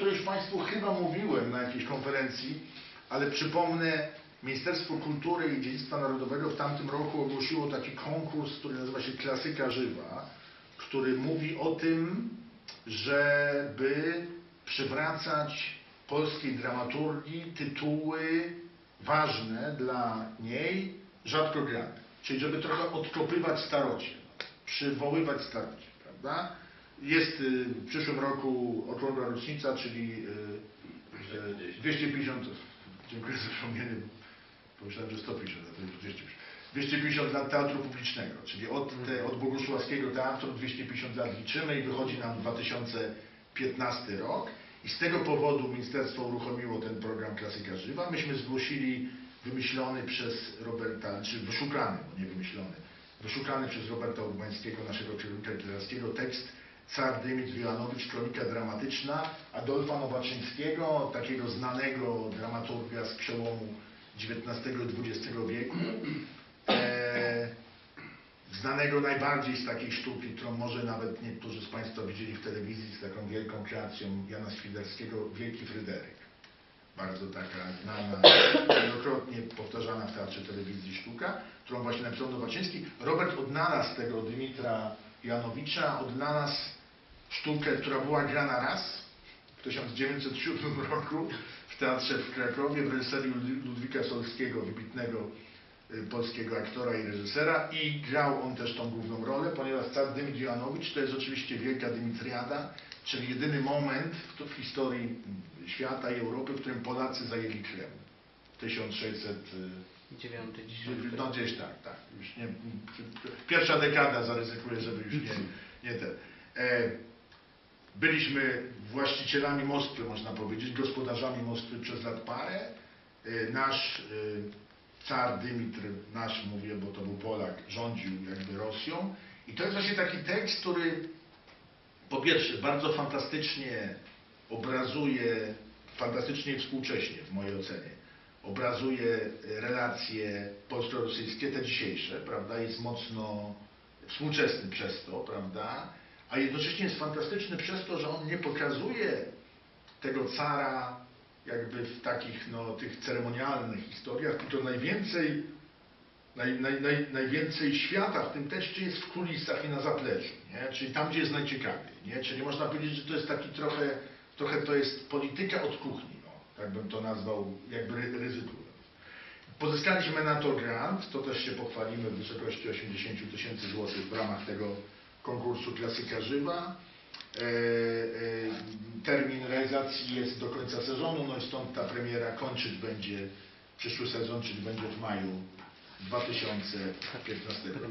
której już Państwu chyba mówiłem na jakiejś konferencji, ale przypomnę, Ministerstwo Kultury i Dziedzictwa Narodowego w tamtym roku ogłosiło taki konkurs, który nazywa się Klasyka Żywa, który mówi o tym, żeby przywracać polskiej dramaturgii tytuły ważne dla niej, rzadko grane. Czyli żeby trochę odkopywać starocie, przywoływać starocie, prawda? Jest y, w przyszłym roku okrągła rocznica, czyli y, y, 250, dziękuję za przypomnienie, pomyślałem, że 150, a to już 250. 250 lat teatru publicznego, czyli od, te, od Bogusławskiego Teatru 250 lat liczymy i wychodzi nam 2015 rok. I z tego powodu ministerstwo uruchomiło ten program Klasyka Żywa. Myśmy zgłosili wymyślony przez Roberta, czy wyszukany, bo nie wymyślony, wyszukany przez Roberta Urbańskiego, naszego kierunka literackiego, tekst Car Dymitr Joanowicz, kronika dramatyczna Adolfa Nowaczyńskiego, takiego znanego dramaturga z przełomu XIX i XX wieku. E, znanego najbardziej z takiej sztuki, którą może nawet niektórzy z Państwa widzieli w telewizji z taką wielką kreacją Jana Świderskiego, Wielki Fryderyk. Bardzo taka znana, wielokrotnie powtarzana w teatrze telewizji sztuka, którą właśnie napisał Nowaczyński. Robert odnalazł tego Dymitra Janowicza, odnalazł sztukę, która była grana raz w 1907 roku w teatrze w Krakowie w reżyserii Ludwika Solskiego, wybitnego y, polskiego aktora i reżysera i grał on też tą główną rolę, ponieważ car Dymitr Janowicz to jest oczywiście wielka Dymitriada, czyli jedyny moment w, historii mm, świata i Europy, w którym Polacy zajęli Krem. 1600... y, dziesiąty. No gdzieś tak, tak. Już nie, pierwsza dekada zaryzykuję, żeby już nie, nie ten. E, byliśmy właścicielami Moskwy, można powiedzieć, gospodarzami Moskwy przez lat parę. E, nasz e, car Dymitr, nasz mówię, bo to był Polak, rządził jakby Rosją. I to jest właśnie taki tekst, który po pierwsze bardzo fantastycznie obrazuje, fantastycznie współcześnie w mojej ocenie, obrazuje relacje polsko-rosyjskie, te dzisiejsze, prawda, jest mocno współczesny przez to, prawda, a jednocześnie jest fantastyczny przez to, że on nie pokazuje tego cara jakby w takich, no, tych ceremonialnych historiach, tylko najwięcej, naj, naj, naj, najwięcej świata w tym tekście jest w kulisach i na zapleczu, nie? czyli tam, gdzie jest najciekawiej, nie? czyli można powiedzieć, że to jest taki trochę, trochę to jest polityka od kuchni, no, tak bym to nazwał, jakby ry- ryzykując. Pozyskaliśmy na to grant, to też się pochwalimy w wysokości 80 tysięcy złotych w ramach tego konkursu Klasyka Żywa. E, e, termin realizacji jest do końca sezonu, no i stąd ta premiera kończyć będzie przyszły sezon, czyli będzie w maju 2015 roku.